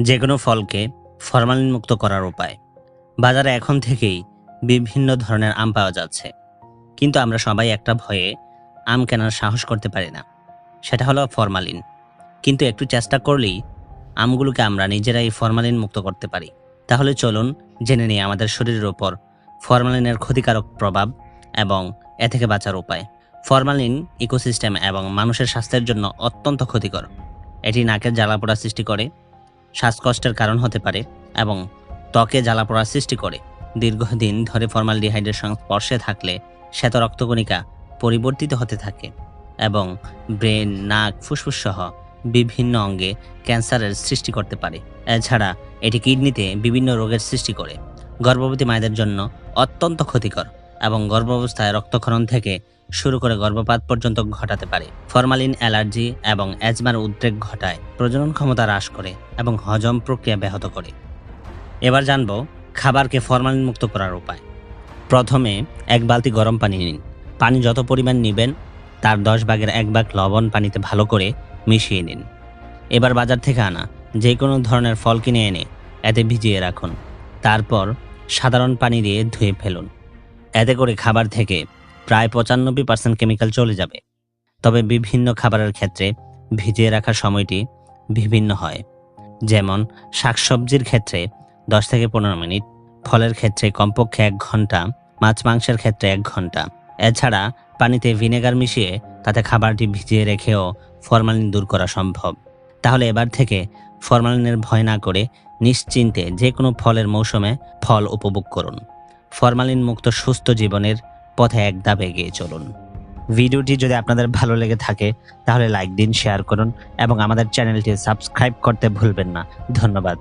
যে কোনো ফলকে ফরমালিন মুক্ত করার উপায়। বাজারে এখন থেকেই বিভিন্ন ধরনের আম পাওয়া যাচ্ছে। কিন্তু আমরা সবাই একটা ভয়ে আম কেনার সাহস করতে পারি না। সেটা হলো ফরমালিন। কিন্তু একটু চেষ্টা করলেই আমগুলোকে আমরা নিজেরাই ফরমালিন মুক্ত করতে পারি। তাহলে চলুন জেনে নিই আমাদের শরীরের ওপর ফরমালিনের ক্ষতিকারক প্রভাব এবং এ থেকে বাঁচার উপায়। ফরমালিন ইকোসিস্টেম এবং মানুষের স্বাস্থ্যের জন্য অত্যন্ত ক্ষতিকর। এটি নাকের জ্বালাপোড়া সৃষ্টি করে শ্বাসকষ্টের কারণ হতে পারে এবং ত্বকে জ্বালাপোড়া সৃষ্টি করে। দীর্ঘদিন ধরে ফর্মালডিহাইডের সংস্পর্শে থাকলে শ্বেত রক্তকণিকা পরিবর্তিত হতে থাকে এবং ব্রেন, নাক, ফুসফুস সহ বিভিন্ন অঙ্গে ক্যান্সারের সৃষ্টি করতে পারে। এছাড়া এটি কিডনিতে বিভিন্ন রোগের সৃষ্টি করে। গর্ভবতী মায়েদের জন্য অত্যন্ত ক্ষতিকর এবং গর্ভাবস্থায় রক্তক্ষরণ থেকে শুরু করে গর্ভপাত পর্যন্ত ঘটাতে পারে। ফরমালিন, অ্যালার্জি এবং অ্যাজমার উদ্রেক ঘটায়, প্রজনন ক্ষমতা হ্রাস করে এবং হজম প্রক্রিয়া ব্যাহত করে। এবার জানব খাবারকে ফরমালিন মুক্ত করার উপায়। প্রথমে এক বালতি গরম পানি নিন। পানি যত পরিমাণ নেবেন, তার দশ ভাগের এক ভাগ লবণ পানিতে ভালো করে মিশিয়ে নিন। এবার বাজার থেকে আনা যে কোনো ধরনের ফল কিনে এনে এতে ভিজিয়ে রাখুন। তারপর সাধারণ পানি দিয়ে ধুয়ে ফেলুন। এতে করে খাবার থেকে প্রায় পঁচানব্বই পার্সেন্ট কেমিক্যাল চলে যাবে। তবে বিভিন্ন খাবারের ক্ষেত্রে ভিজিয়ে রাখার সময়টি বিভিন্ন হয়। যেমন, শাকসবজির ক্ষেত্রে দশ থেকে পনেরো মিনিট, ফলের ক্ষেত্রে কমপক্ষে এক ঘণ্টা, মাছ মাংসের ক্ষেত্রে এক ঘণ্টা। এছাড়া, পানিতে ভিনেগার মিশিয়ে তাতে খাবারটি ভিজিয়ে রেখেও ফরমালিন দূর করা সম্ভব। তাহলে এবার থেকে ফরমালিনের ভয় না করে নিশ্চিন্তে যে কোনো ফলের মৌসুমে ফল উপভোগ করুন। ফরমালিন মুক্ত সুস্থ জীবনের পথে এক ধাপ এগিয়ে চলুন। ভিডিওটি যদি আপনাদের ভালো লেগে থাকে, তাহলে লাইক দিন শেয়ার করুন এবং আমাদের চ্যানেলটি সাবস্ক্রাইব করতে ভুলবেন না। ধন্যবাদ।